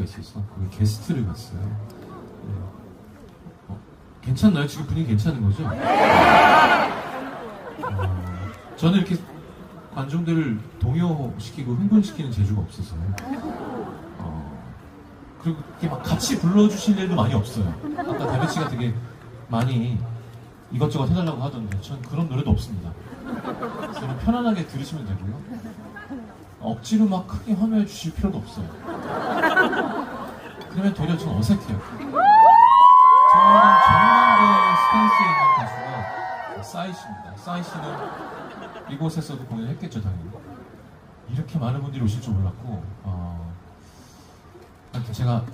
수가 있어서 그 게스트를 갔어요. 네. 어, 괜찮나요? 지금 분위기 괜찮은 거죠? 어, 저는 이렇게 관중들을 동요시키고 흥분시키는 재주가 없어서요. 어, 그리고 이렇게 막 같이 불러주실 일도 많이 없어요. 아까 다빈 씨가 되게 많이 이것저것 해달라고 하던데 전 그런 노래도 없습니다. 그래서 편안하게 들으시면 되고요. 억지로 막 크게 화면해 주실 필요도 없어요. 그러면 되려 좀 어색해요. 저는 전남대 스탠스에 있는 가수가 싸이 씨입니다. 싸이 씨는 이곳에서도 공연을 했겠죠, 당연히. 이렇게 많은 분들이 오실 줄 몰랐고, 어, 제가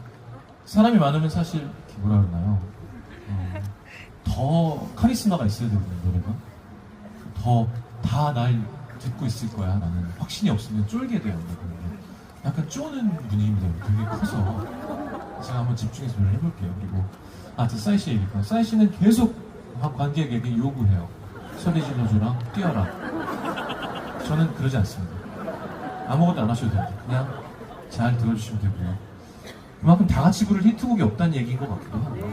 사람이 많으면 사실 뭐라 그러나요? 어, 더 카리스마가 있어야 되거든요, 노래가. 더 다 날 듣고 있을 거야 라는 확신이 없으면 쫄게 돼요. 약간 쪼는 분위기입니다. 되게 커서. 제가 한번 집중해서 노래를 해볼게요. 그리고, 아, 저 싸이 씨 얘기니까. 싸이 씨는 계속 관객에게 요구해요. 소리 질러줘라, 뛰어라. 저는 그러지 않습니다. 아무것도 안 하셔도 됩니다. 그냥 잘 들어주시면 되고요. 그만큼 다 같이 부를 히트곡이 없다는 얘기인 것 같기도 하고요.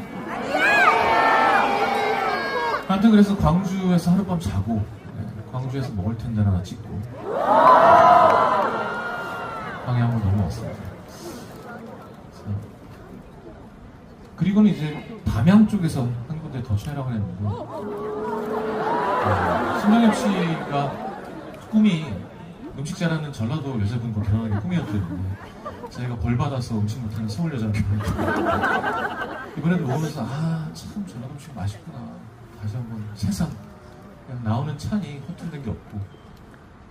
아무튼 그래서 광주에서 하룻밤 자고 네, 광주에서 먹을 텐데 하나 찍고 방향으로 넘어왔습니다. 그래서 그리고는 이제 담양 쪽에서 한 군데 더 촬영을 했는데 어, 신동엽 씨가 꿈이 음식 잘하는 전라도 여자분과 결혼하는 게 꿈이었거든요. 자기가 벌 받아서 음식 못하는 서울 결혼했고 이번에도 먹으면서 아 참 전라도 음식 맛있구나. 다시 한번 세상 그냥 나오는 찬이 허투루된 게 없고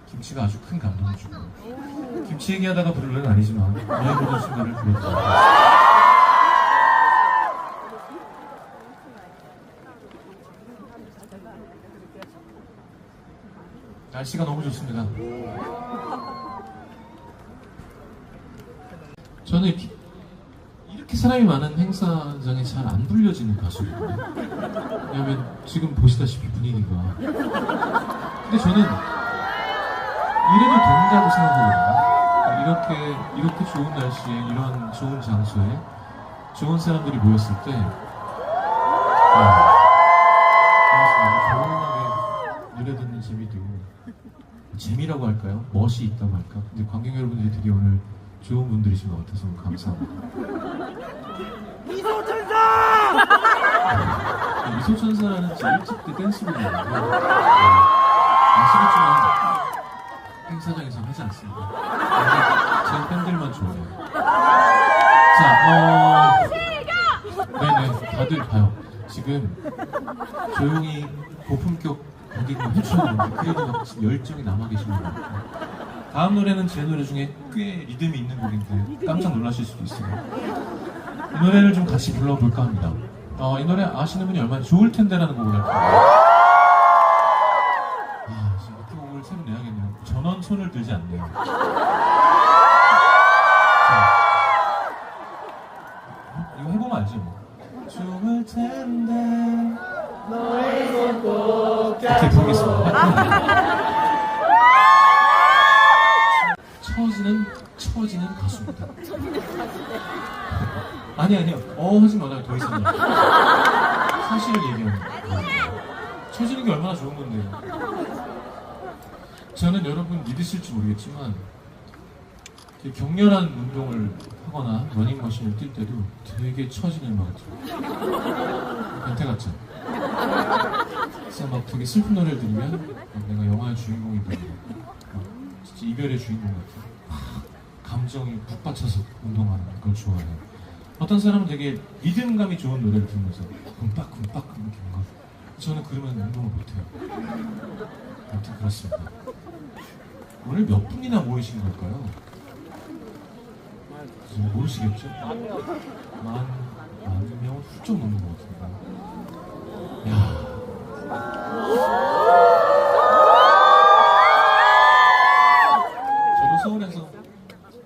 김치가 아주 큰 감동을 주고 김치 얘기하다가 부를 노래는 아니지만 너의 모든 순간을 불러드립니다. 날씨가 너무 좋습니다. 저는 이렇게, 사람이 많은 행사장에 잘 안 불려지는 가수거든요. 왜냐면 지금 보시다시피 분위기가. 근데 저는 이래도 된다고 생각하거든요. 이렇게, 이렇게 좋은 날씨에, 이런 좋은 장소에 좋은 사람들이 모였을 때, 아, 그래서 조용하게 노래 듣는 재미도 재미라고 할까요? 멋이 있다고 할까? 근데 관객 여러분들이 되게 오늘 좋은 분들이신 것 같아서 너무 감사합니다. 미소천사! 미소천사라는 제 일집 때 댄스곡이었는데 아시겠지만 행사장에서 하지 않습니다. 제 팬들만 좋아해요. 자, 어... 네네, 다들 봐요. 지금 조용히 고품격 고객님 해주셨는데 그래도 막 지금 열정이 남아 계시는 것 같아요. 다음 노래는 제 노래 중에 꽤 리듬이 있는 곡인데 깜짝 놀라실 수도 있어요. 이 노래를 좀 같이 불러볼까 합니다. 어, 이 노래 아시는 분이 얼마나 좋을 텐데라는 곡을. 아, 지금 이 곡을 새로 내야겠네요. 전원 손을 들지 않네요. 아니 아니요. 어 하지 말아요. 더 이상. 사실을 얘기하는 거예요. 처지는 게 얼마나 좋은 건데요. 저는 여러분 믿으실지 모르겠지만 격렬한 운동을 하거나 러닝머신을 뛸 때도 되게 처지는 음악을 들어요. 변태 같죠? 그래서 막 되게 슬픈 노래를 들으면 막 내가 영화의 주인공이 되고 막 진짜 이별의 주인공 막 감정이 북받쳐서 운동하는 걸 좋아해요. 어떤 사람은 되게 리듬감이 좋은 노래를 들으면서 금빡금빡 이렇게 뭔가 저는 그러면 운동을 못해요. 아무튼 그렇습니다. 오늘 몇 분이나 모이신 걸까요? 모르시겠죠? 만, 만 명을 훌쩍 넘는 것 같은데. 야 저도 서울에서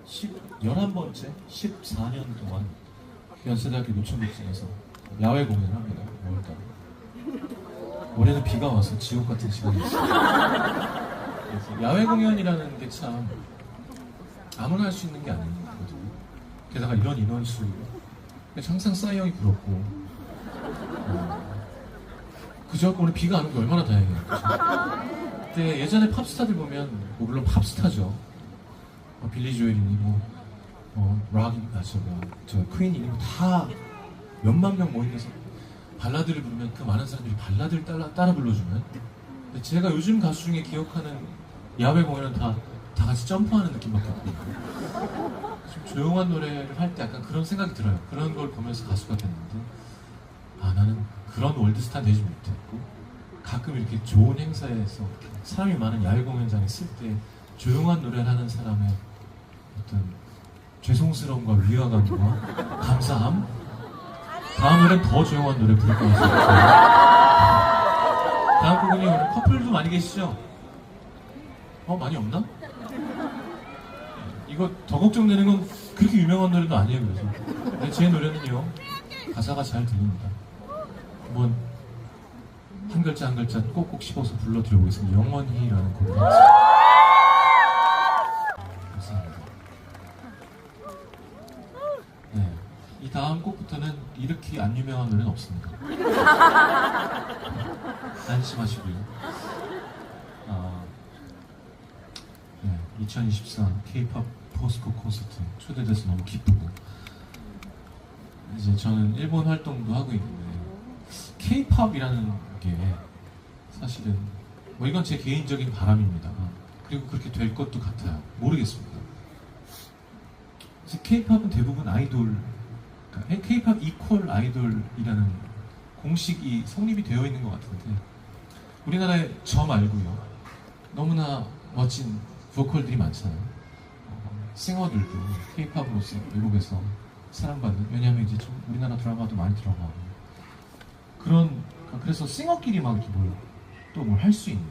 10, 11번째, 14년 동안 연세대학교 노천백진에서 야외 공연을 합니다. 5월달에. 올해는 비가 와서 지옥 같은 시간이었어요. 그래서 야외 공연이라는 게 참 아무나 할 수 있는 게 아니거든요. 게다가 이런 인원수 항상 싸이 형이 부럽고 어, 그저 오늘 비가 안 온 게 얼마나 다행이에요 그죠? 근데 예전에 팝스타들 보면 뭐 물론 팝스타죠 뭐 빌리 조엘이니 뭐 어, 락이 아 저거 저 퀸이니 뭐다 몇만 명 모이면서 발라드를 부르면 그 많은 사람들이 발라드를 따라, 따라 불러주면. 근데 제가 요즘 가수 중에 기억하는 야외 공연은 다, 다 같이 점프하는 느낌밖에 없고. 좀 조용한 노래를 할 때 약간 그런 생각이 들어요. 그런 걸 보면서 가수가 됐는데 아 나는 그런 월드스타 되지 못했고 가끔 이렇게 좋은 행사에서 사람이 많은 야외 공연장에 있을 때 조용한 노래를 하는 사람의 어떤 죄송스러움과 위화감과 감사함 다음에는 더 조용한 노래 부를 거예요. 다음 곡은요, 오늘 커플도 많이 계시죠? 어, 많이 없나? 이거 더 걱정되는 건 그렇게 유명한 노래도 아니에요, 그래서. 제 노래는요, 가사가 잘 들립니다. 한번 한 글자 한 글자 꼭꼭 씹어서 불러드려보겠습니다. 영원히라는 곡을 하겠습니다. 감사합니다. 다음 곡부터는 이렇게 안 유명한 노래는 없습니다. 안심하시고요. 아, 네. 2024 K-pop 포스코 콘서트 초대돼서 너무 기쁘고 이제 저는 일본 활동도 하고 있는데 K-팝이라는 게 사실은 뭐 이건 제 개인적인 바람입니다. 그리고 그렇게 될 것도 같아요. 모르겠습니다. 그래서 K-팝은 대부분 아이돌, K-팝 이퀄 아이돌이라는 공식이 성립이 되어 있는 것 같은데 우리나라에 저 말고요. 너무나 멋진 보컬들이 많잖아요. 어, 싱어들도 K-팝으로서 외국에서 사랑받는 왜냐하면 이제 좀 우리나라 드라마도 많이 들어가고. 그런 그래서 싱어끼리 막 이렇게 뭘또뭘 할 수 있는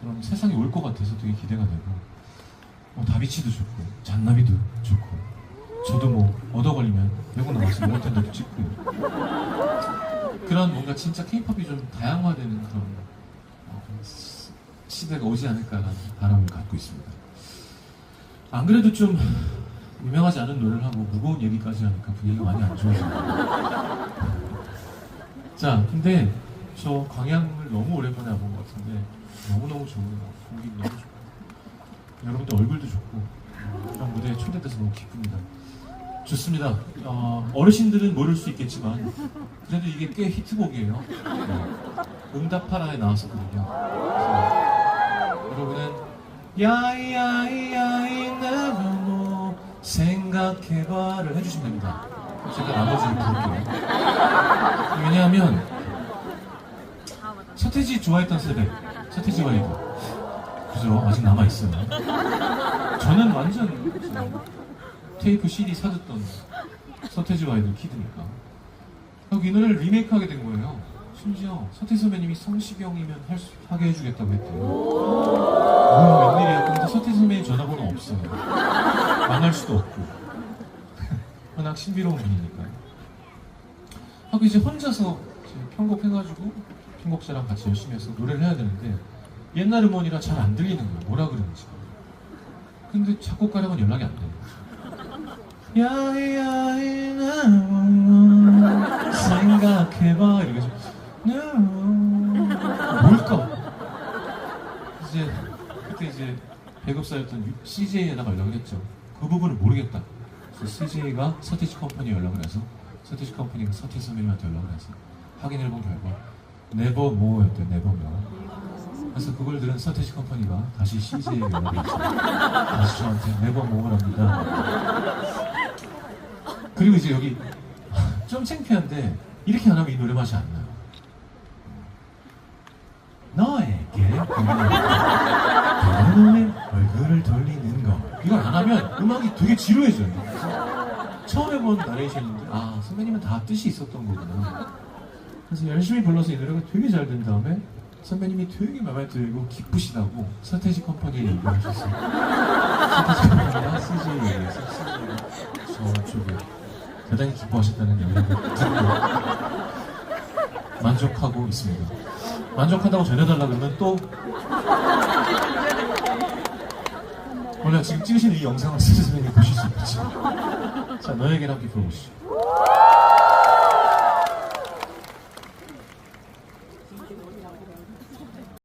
그런 세상이 올 것 같아서 되게 기대가 되고. 뭐 다비치도 좋고 잔나비도 좋고 저도 뭐 얻어 걸리면 외국 나가서 모니터도 찍고 그런 뭔가 진짜 케이팝이 좀 다양화되는 그런 어, 시- 시대가 오지 않을까라는 바람을 갖고 있습니다. 안 그래도 좀 유명하지 않은 노래를 하고 무거운 얘기까지 하니까 분위기가 많이 안 좋아져요. 자, 근데 저 광양을 너무 오랜만에 와본 것 같은데 너무너무 좋은 곡이 너무 좋고 여러분들 얼굴도 좋고 어, 이런 무대에 초대돼서 너무 기쁩니다. 좋습니다. 어, 어르신들은 모를 수 있겠지만 그래도 이게 꽤 히트곡이에요. 네. 응답하라에 나왔었거든요. 여러분은 야이야이야이 know 생각해봐를 해주시면 됩니다. 제가 나머지를 부를게요. 왜냐하면 서태지 좋아했던 세대 서태지 와이드 그죠? 아직 남아있어요. 저는 완전 저 테이프 CD 사줬던 서태지 와이드 키드니까 이 노래를 리메이크하게 된 거예요. 심지어 서태지 선배님이 성시경이면 할 수, 하게 해주겠다고 했대요. 뭐 웬일이야. 근데 서태지 선배님 전화번호 없어요. 만날 수도 없고. 워낙 신비로운 분이니까. 하고 이제 혼자서 편곡해가지고 편곡자랑 같이 열심히 해서 노래를 해야 되는데 옛날 음원이라 잘 안 들리는 거예요. 뭐라 그러는지. 근데 작곡가랑은 연락이 안 돼요. 야야이 나 생각해봐 이러면서 뭘까? 이제 그때 이제 배급사였던 CJ에다가 연락을 했죠. 그 부분을 모르겠다. 그래서 CJ가 서태지 컴퍼니에 연락을 해서 서태지 컴퍼니가 서태지 선배님한테 연락을 해서 확인해 본 결과 네버 모어였대요. 네버 모어. 그래서 그걸 들은 서태지 컴퍼니가 다시 CJ에 연락을 했죠. 다시 저한테 네버 모어랍니다. 그리고 이제 여기 좀 창피한데 이렇게 안 하면 이 노래 맛이 안 나요. 너에게 너의 얼굴을 돌리는 거 이걸 안 하면 음악이 되게 지루해져요. 처음 해본 나레이션인데 아 선배님은 다 뜻이 있었던 거구나. 그래서 열심히 불러서 이 노래가 되게 잘 된 다음에 선배님이 되게 마음에 들고 기쁘시다고 서태지 컴퍼니에 얘기하셨어요. 서태지 컴퍼니가 CJ에 의해서 CJ가 저쪽에 대단히 기뻐하셨다는 연락을 듣고 만족하고 있습니다. 만족한다고 전해달라 그러면 또 원래 지금 찍으시는 이 영상을 스스로 보실 수 있겠죠. 자, 너에게 함께 불러보시죠.